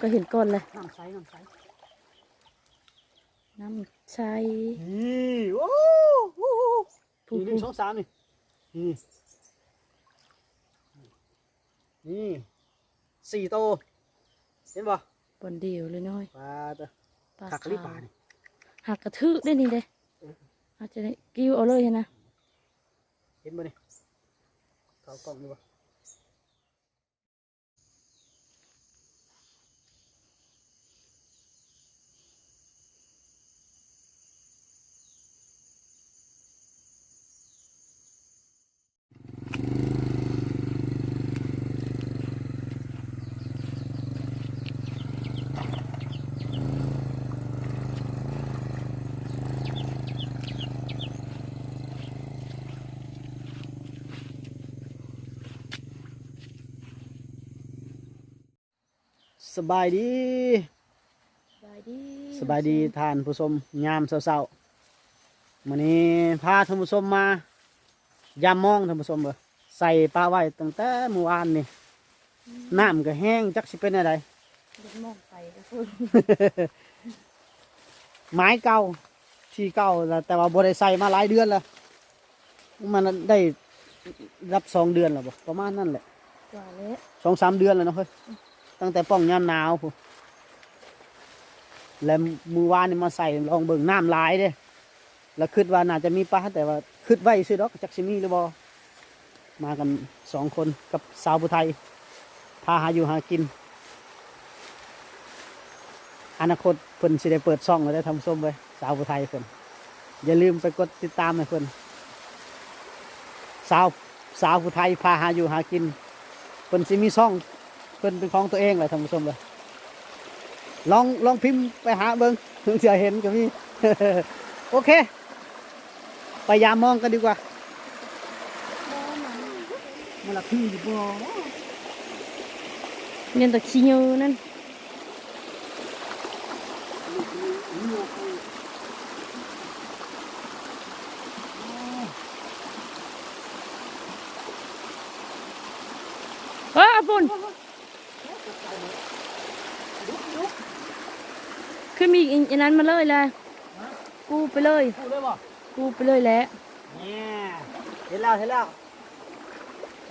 ก็เห็นก่อนเลยน้ำใสน้ำใสน้ำใช้นี่โอ้โหผู้นี่หนึ่ผู้งสองสามนี่นี่นี่สี่โตวเห็นป่ะบนเดียวเลยน้อยปลาตัวปลาขักรีบปลาขาวนี่หักกระทึกได้นี่เด้อาจจะได้กิ้วเอาเลยนะเห็นป่ะนี่เขากล้องนี่ป่ สบายดีสบายดีสบายดีท่านผู้ชมยามเช้าๆมื้อนี้พาท่านผู้ชมมายามมองท่านผู้ชมเบ่ใส่ปลาไว้ตั้งแต่เมื่อวานนี่น้ำก็แห้งจักสิเป็นอะไรเด็กมองไปก็พูดไม้เก่าที่เก่าแล้วแต่ว่าบ่ได้ใส่มาหลายเดือนแล้วมันได้รับสองเดือนแล้วบ่ประมาณนั้นแหละกว่าแล้วสองสามเดือนแล้วเนาะเฮ้ย ตั้งแต่ป้องยามหนาวพูนแล้วมือวานนี่มาใส่ลองเบิ่งน้ำลายเด้แล้วคิดว่าน่าจะมีปลาแต่ว่าคิดไว้ซื้อดอกจักสิมีหรือบ่มากันสองคนกับสาวผู้ไทย พาหาอยู่หากิน อนาคตเพิ่นสิได้เปิดช่องแล้วได้ทำส้มไว้สาวผู้ไทยเพิ่นอย่าลืมไปกดติดตามให้เพิ่นสาวสาวผู้ไทยพาหาอยู่หากินเพิ่นสิมีช่อง เพิ่นเป็นของตัวเองเลยทำส้มเลยลองลองพิมพ์ไปหาเบิ่งถึงจะเห็นก็มีโอเคไปยามมองกันดีกว่ามันละพี่อยู่บ่เรียนแตะขี้เยอะนั่นเฮ้ยปุ่น ขึ้นมีอีกอันนั้นมาเลยเลยกูไปเลย พูดเลยบ่กูไปเลยแหละเนี่ยเห็นแล้วเห็นแล้ว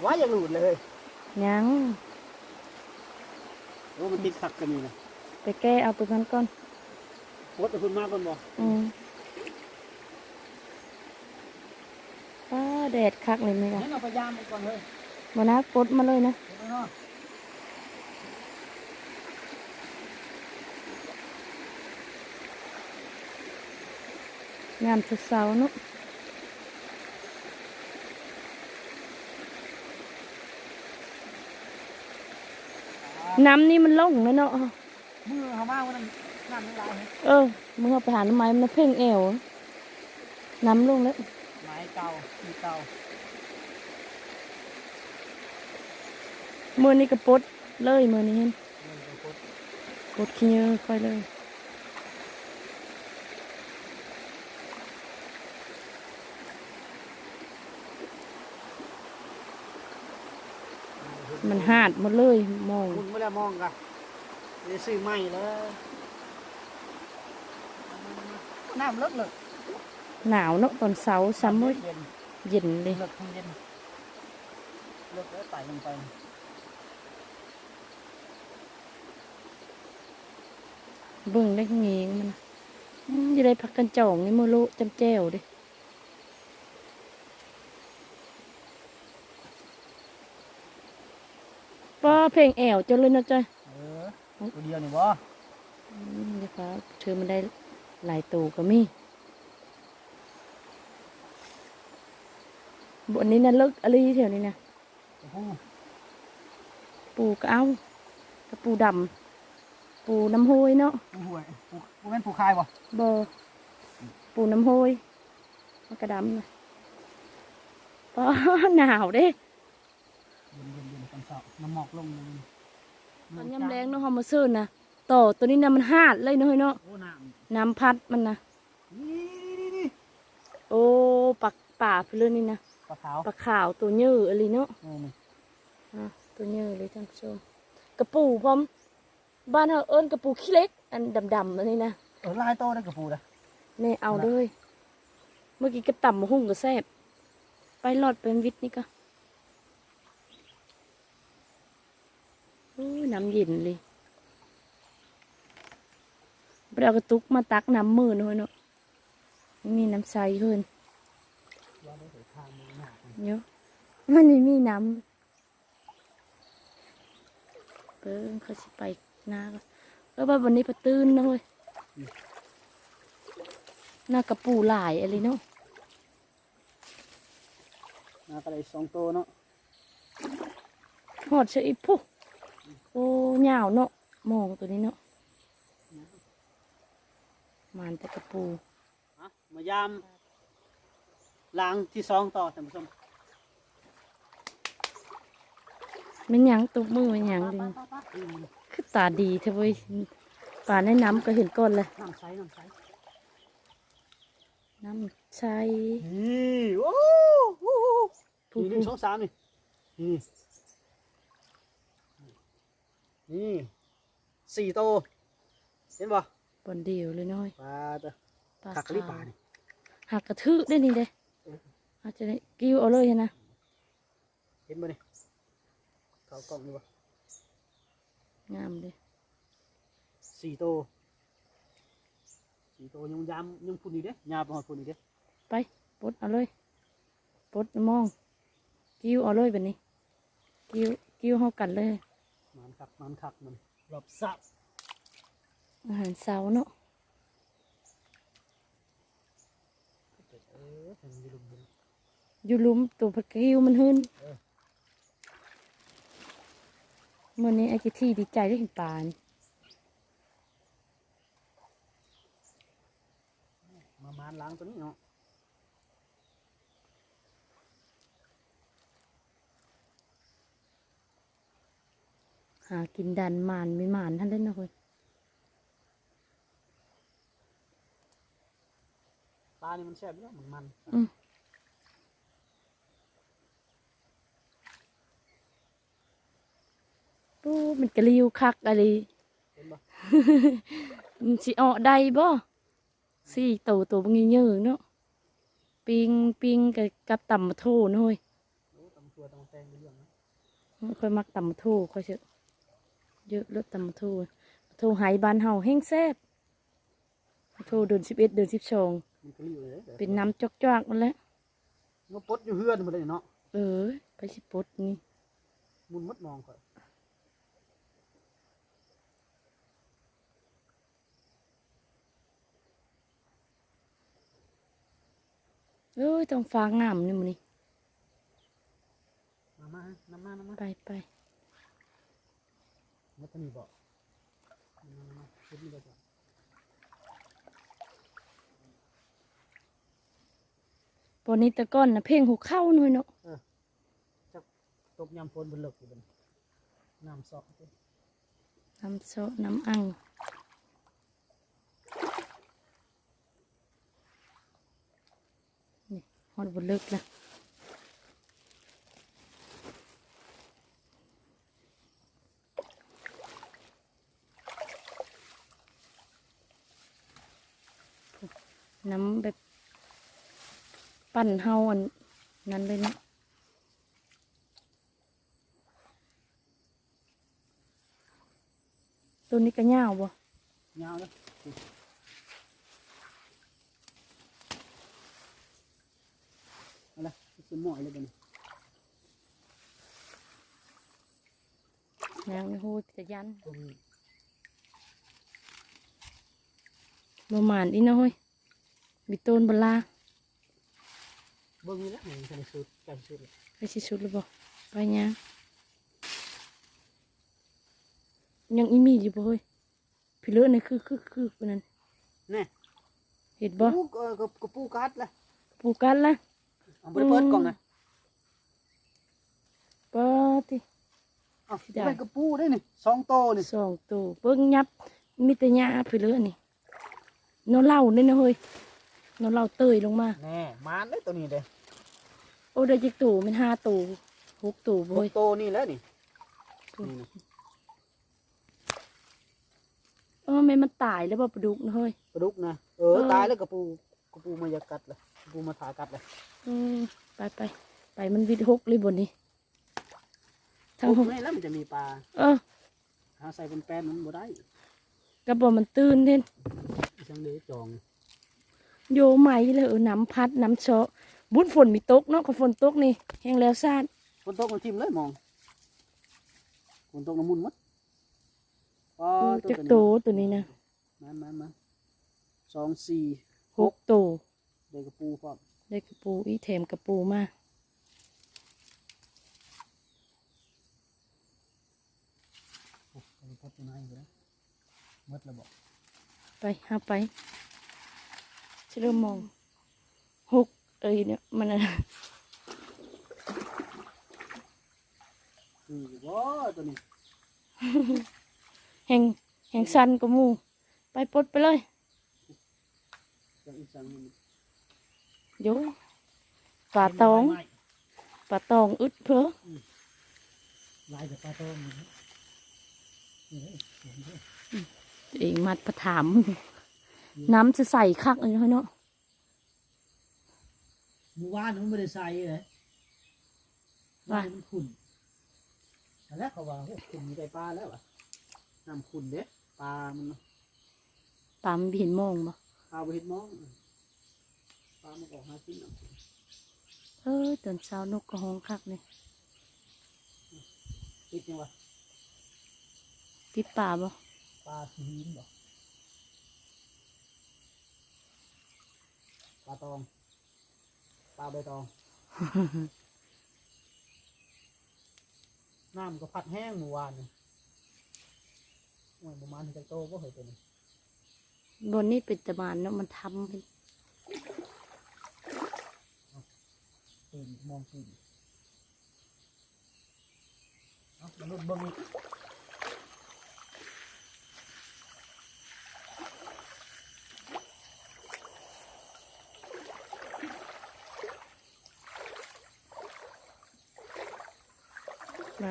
ว่าอย่าหลุดเลยยังโอ้มันติดขัดกันนี่นะไปแก้เอาตัวนั้นก่อน โคตรคุณมากคนบ่อืมป้าแดดคักเลยไหมล่ะงั้นเราพยายามไปก่อนเลยมานะกดมาเลยนะ เห็นไหมเนาะ งามสุดเสาเนาะน้ำนี่มันล่องเลยเนาะมือเขามากวันนั้นน้ำไม่ลายเลยเออมึงเอาไปหาน้ำไม้มันเพ่งเอวน้ำลงแล้วไม้เก่าที่เก่ามือนี้กระปดเลยมือนี้เห็นเงินไปโคตรปดขี้เยอะค่อยเลย มันหาดหมดเลยมองคุณไม่ได้มองกันจะซื้อไม้เลยน้ำเลิกเลยหนาวเนาะตอนเสาร์ซัมเมอร์เย็นเย็นเลยเลิกทั้งเย็นเลิกแล้วไต่ลงไปเบิ่งได้เงงมันอืมจะได้พักกันจ่องนี่มือโลจำแจ้วเดิป้า เพลงแอวจนเลยนะจ้อยเออตัวเดียวนี่บ่อืมเดี๋ยวฟ้าเธอมันได้หลายตัวก็มีบนนี้นะเลิกอะไรแถวนี้นะโอ้โหปูก็เอากระปูดำปูน้ำห้อยเนาะผู้ห่วยผู้ผู้แม่นผู้คายบ่บอปูน้ำห้อยมันกระดำนะป้าหนาวเด้เย็นเย็นเย็นตอนเช้าน้ำหมอกลงเลยตอนยำแรงเนาะเฮามาซื้อนะต่อตัวนี้นะมันหาดเลยเนาะเฮ้ยเนาะโอ้น้น้ำพัดมันนะำนี่นี่นี่โอ้ปักป่าไปเลยนี่นะปลาขาวปลาขาวตัวเยอะอะไรเนาะนี่นี่อะตัวเยอะเลยท่านผู้ชมกระปูพร้อมบ้านเฮาเอิ้นกระปูขี้เล็ก อันดำๆอันนี้นะเออลายโตได้กับปูนะแม่เอาเลยเมื่อกี้ก็ต่ำมาหุ่งก็แซ่บไปหลอดเป็นวิทย์นี่ก็โอ้ย น้ำเย็นเลยไปเอากระตุกมาตักน้ำมือหน่อยเนาะมีน้ำใสเพิ่นว่าได้ทางมือหนักเยอะมันนี่มีน้ำเปิ้งเขาสิไปหน้าก็เออว่าวันนี้ปะตื่นนะเว้ยหน้ากระปูหลายอะไรเนาะนาก็เลยสองโตเนาะหอดเชยพุ โอ้ยาวเนาะมองตัวนี้เนาะมันแต่กระปูอะมายามล้างที่สองต่อท่านผู้ชมมันหยังตบมือมันหยังดึงอืมคือตาดีเถอะเว้ยป่าในน้ำก็เห็นก้อนเลย น้ำใสน้ำใสน้ำใสนี่โอ้โหผู้นี่หนึ่งสองสามนี่นี่ นี่สี่โตเห็นป่ะบนเดียวเลยน้อยปลาเตอปลาขักลิปลาขาวนี่หักกระทืบได้นี่เด้อาจจะได้กิ้วเอาเลยนะเห็นป่ะนี่เขากล้องนี่ป่ะงามเลยสี่โตสี่โตยังยามยังพุ่นอีกเด้ยาประมาณพุ่นอีกเด้ไปปลดเอาเลยปลดมอง กิ้วเอาเลยแบบนี้ กิ้วกิ้วเข้ากันเลย มันขักมันขักมันรอบสับอาหารเช้าเนาะเออถึงมีลมอยู่อยู่หลุมตัวผักกิ้วมันหืนเออเมื่อนี้ไอ้กิที่ดีใจได้เห็นปลานี่มามานล้างตัวนี้เนาะากินดันมานไม่มานท่านเล่นนะเฮ้ยปลานี่มันแซ่บอยู่แล้วมันมันอืมโอ้มันกระลิวคักอะไรเห็นป่ะมันสิออกได้บ่สี่ตัวตัวบางเยอะๆเนาะปิงปิงกับกับตำมะโถนะเฮ้ยโอ้ตำตัวตำแตงเป็นเรื่องนะค่อยมักตำมะโถค่อยเชอะ เยอะเลือดตำมะโถมะโถไหายบานเฮาแห้งแซ่บมะโถเดือนสิบเอ็ดเดือนสิบสองมันก็รีบเลยด้อเป็นน้ำจอกๆมันแหล้วมันปดอยู่เฮือนมาเลยเนาะเออ ไปสิปลดนี่มุนมดมองก่อนเอ้ยต้องฟางงามนี่มันนี่มามาน้ำมาน้ำมาไปไป มันจะมีบ่มามามาขึ้นนี่เลยจ้ะปนนี้แตะก้อนนะเพ่งหัวเข้าหน่อยเนาะจับตบยำฝนบนเลิกอยู่บนน้ำซอกน้ำโซะน้ำอังนี่ฮอดบนเลิกละ น้ำแบบปั่นเฮาอันนั้นเลยเนาะตัวนี้ก็ยาวบ่ยาวเลยอะไรคือหมอยเลยบนนางโหยจะยันตรงประมาณนี้นะเฮ้ย มีต้นบลาเบิ้งนี่แหละมันจะได้สุดกันสุดเลยไปสิสุดหรือบ่ไปยังยังอีมีอยู่บ่เฮ้ยพี่เลือนี่คือคือคือปานนั้นแน่เห็ดบ่ปูเออกับกับปูกัดเลยปลูกกันละเอาไปเปิดกล่องนะปาติเอาสิได้ไปกับปูได้นี่สองโตนี่สองตัวเบิ่งยับมีแต่หญ้าพี่เลือนี่นอนเล่านี่นะเฮ้ย นอนเล่าเตยลงมา แน่มานเลยตัวนี้เด้โอ้ได้จิกตู่มันห้าตู่หกตู่บ่หกเฮ้ยโตนี่แล้วนี่นี่นะแม่มันตายแล้วบ่ปลาดุกนะเฮ้ย ปลาดุกนะเออเออ ตายแล้วกระปูกระปูมายากัดเลยกระปูมาถากัดเลยอืมไปไปไปมันวิดหกเลยบนนี้ทั้งหปุ๊กบนี่แล้วมันจะมีปลาเออหาใส่เป็นแป้นมันบ่ได้กระบอกมันตื่นเด่นอีสังเดจอง โยไหมเลยเออน้ำพัดน้ำเชาะบุญฝนมีตกเนาะกับฝนตกนี่แห้งแล้วซาดคนตกมันทิมเลยมองคนตกน้ำมุนหมัดอ๋อเออตัวจักตัวโตนี้ตัวนี้นะมามามาสองสี่หกโตเด็กกระปูพร้อมได้กระปูอีเทมกระปูมาโอ้ยพดตัวไหนอยู่แล้วหมดแล้วบอกไปหาไป ฉันเริ่มมองหกเอ้ยเนี่ยมันอะไรคือว้าตัวนี้แห้งแห้งสันก็มูไปปลดไปเลยจากอีสังนี่โยปลาตองปลาตองอึดเพอลายจากปลาตองนี่นี่เฮ้ยเห็นเด้อเองมัดประถาม น้ำจะใส่คักเลยเนาะเมื่อวานมันไม่ได้ใส่เลยว่ามันขุ่นแต่แล้วเขาว่าโอ้ขุ่นมีแต่ปลาแล้วอะน้ำขุ่นเด้ปลา มันปลา มันเห็นมองบ่ปลาไปเห็นมอง ปลา มันออกหากินเนาะเออตอนเช้านกกระหองคักเนี่ยติดยังวะติดป่าบ่ปลาสีหินบ่ปลาตองปลาใบตอง น้ำก็พัดแห้งเมื่อวานนี่โอ้ยประมาณถึงจะโตก็เหยตัวนี้บนนี้เป็นตะบานเนาะมันทำเป็นตื่นมองตื่นเอามนุษย์เบิ่ง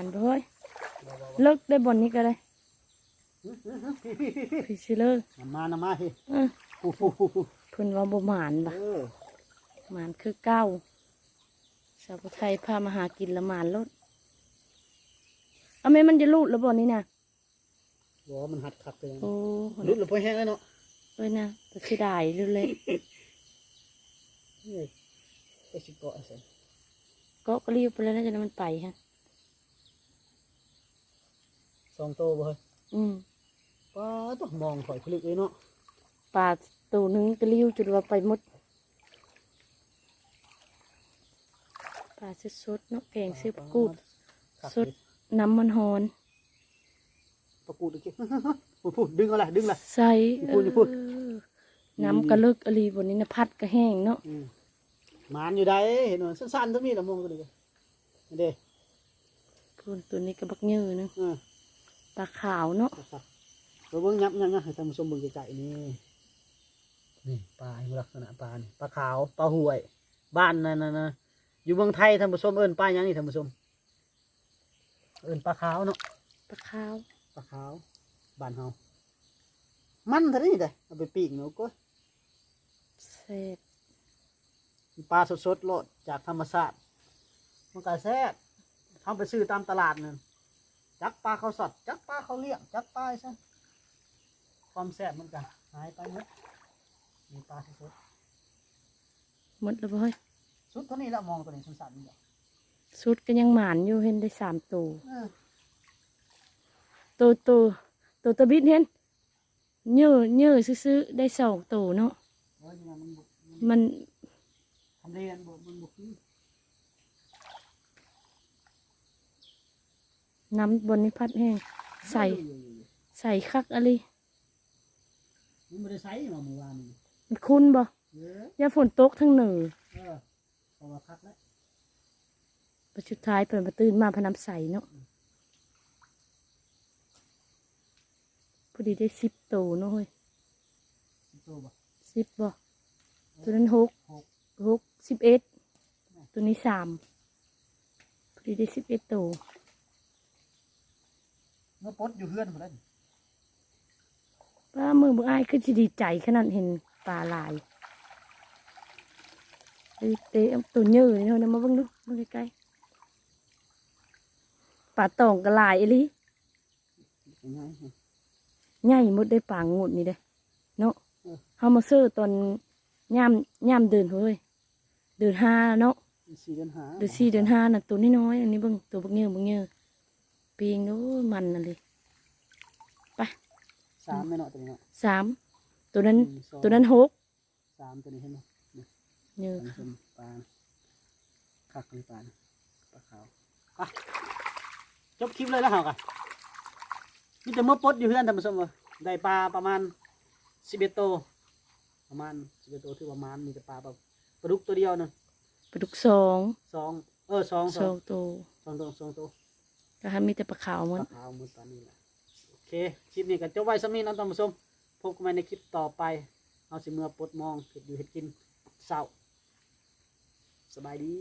านด้ยเลิกได้บนนี้ก็ได้พี่พี่พี่พี่พี่สิเลิกนำมานำมาเฮู้พิ่นว่าบ่หมานบ่ะหมานคือเก้าสาวไทยพามาหากินละหมานลดเอาแม่มันจะลูดแล้วบ่นี้นะบอกว่มันหัดขัดไปยังโอ้รุดหรือพอแห้งแล้วเนาะเอ้ยนะแต่สิได้เลยเลยเฮ้ยไปสิเกาะใส่ก็ก็รีบไปแล้วนะจะนั้นมันไปฮะ สองโตบ่เฮ้ยอืมป้าต้องมองถอยคลิกเลยเนาะปลาตัวหนึงก็ริ้วจุดว่าไปหมดปลาสดๆเนาะแกงซื้อปลากูดขัดสุด น้ำมันหอนปลากูดอีกทีพูดพูดดึงเอาละดึงละ ใส่อย่าพูดอย่าพูด เออน้ำกระลึกอรีบนนี้นะพัดก็แห้งเนาะอืมหมานอยู่ได้เห็นไหมสั้นๆทั้งนี้ละมองกันเลยนี่เด้พูนตัวนี้ก็บักยือนึงอ่า ปลาขาวเนาะครับเราเบิ่งยับยับยับให้ท่านผู้ชมเบิ่งไกลๆนี่นี่ปลาอยู่ลักษณะปลานี่ปลาขาวปลาห่วย บ้านนั่นนะนะอยู่เมืองไทยท่านผู้ชมเอิ้นปลาหยังนี่ท่านผู้ชม เอิ้นปลาขาวเนาะปลาขาวปลาขาวบ้านเฮามันเท่านี้เด้เอาไปปิ้งเนาะก็เสร็จปลาสดๆโลดจากธรรมชาติมันก็แซ่บทำไปซื้อตามตลาดนั่น จักปลาเขาสดจักปลาเขาเลี้ยงจักปลาซะความแซ่บมันก็หายไปหมดมีปลาสดหมดแล้วบ่เฮ้ยๆสุดเท่านี้แล้วมองตัวนี้สั้นๆนี่แหละสุดก็ยังหมานอยู่เห็นได้สามตัวเออตัวตัวตัวตะบิดเห็นเนื้อเนื้อซื้อๆได้สองตัวเนาะโอ้ยเนี่ยมันบ่มันทำเลมันบ่มันบ่คือ น้ำบนนี้พัดแห้งใส่ใส่คักอะไรมันไม่ได้ใส่มาเมื่อวานนี่มันคุ้นบ่ยอะยาฝนตกทั้งเหนือเออพอมาพักแล้วประชุดท้ายเปิดมาตื่นมาพน้ำใสเนาะพอดีได้สิบตัวเนาะเฮ้ยโตบ่สิบบ่ตัวนั้นหกหกหกสิบเอ็ดตัวนี้สามพอดีได้สิบเอ็ดตัว เมื่อปดอยู่เฮือนหมดแล้วนี่ป้ามือมืออ้ายคือสิดีใจขนาดเห็นปลาหลายเอ้ยเตะเอาตัวเยอะนี่เท่านั้นมาเบิ่งดูมาใกล้ๆปลาตองก็หลายอีหลีเป็นไงใหญ่หมดได้ปลางูดนี่เด้เนาะเออเฮามาซื้อตอนย่ามย่ามเดินเฮ้ยเดินห้าเนาะสี่เดือนหาเดือนสี่เดือนห้าน่ะตัวน้อยๆอันนี้เบิ่งตัวบักเงี้ยบักเงี้ย ปีงโอ้ยมันน่ะเลยสามไม่เนาะตัวนี้เนาะสามตัวนั้น หงสองตัวนั้นหกสามตัวนี้เห็นไหมเยอะท่านผู้ชมปลาคักเลยปลานะปลาขาวอะจบคลิปเลยแล้วเหรอกันนี่แต่เมื่อปลดอยู่เพื่อนท่านผู้ชมเลยได้ปลาประมาณสิบเอ็ดตัวประมาณสิบเอ็ดตัวที่ประมาณมีแต่ปลาแบบปลาดุกตัวเดียวนะปลาดุกสองสองเออสองสสอองงตัว สองตัวสองตัว ก็ให้มีแต่ปลาขาวหมันลาขาวมือนนี้แหละโอเคคลิปนี้ก็จบไว้สำนี้นะท่านผู้ชมพบกันใหม่ในคลิปต่อไปเอาสิเมื่อปลดมองเห็ดอยู่เห็ดกินเศร้าสบายดี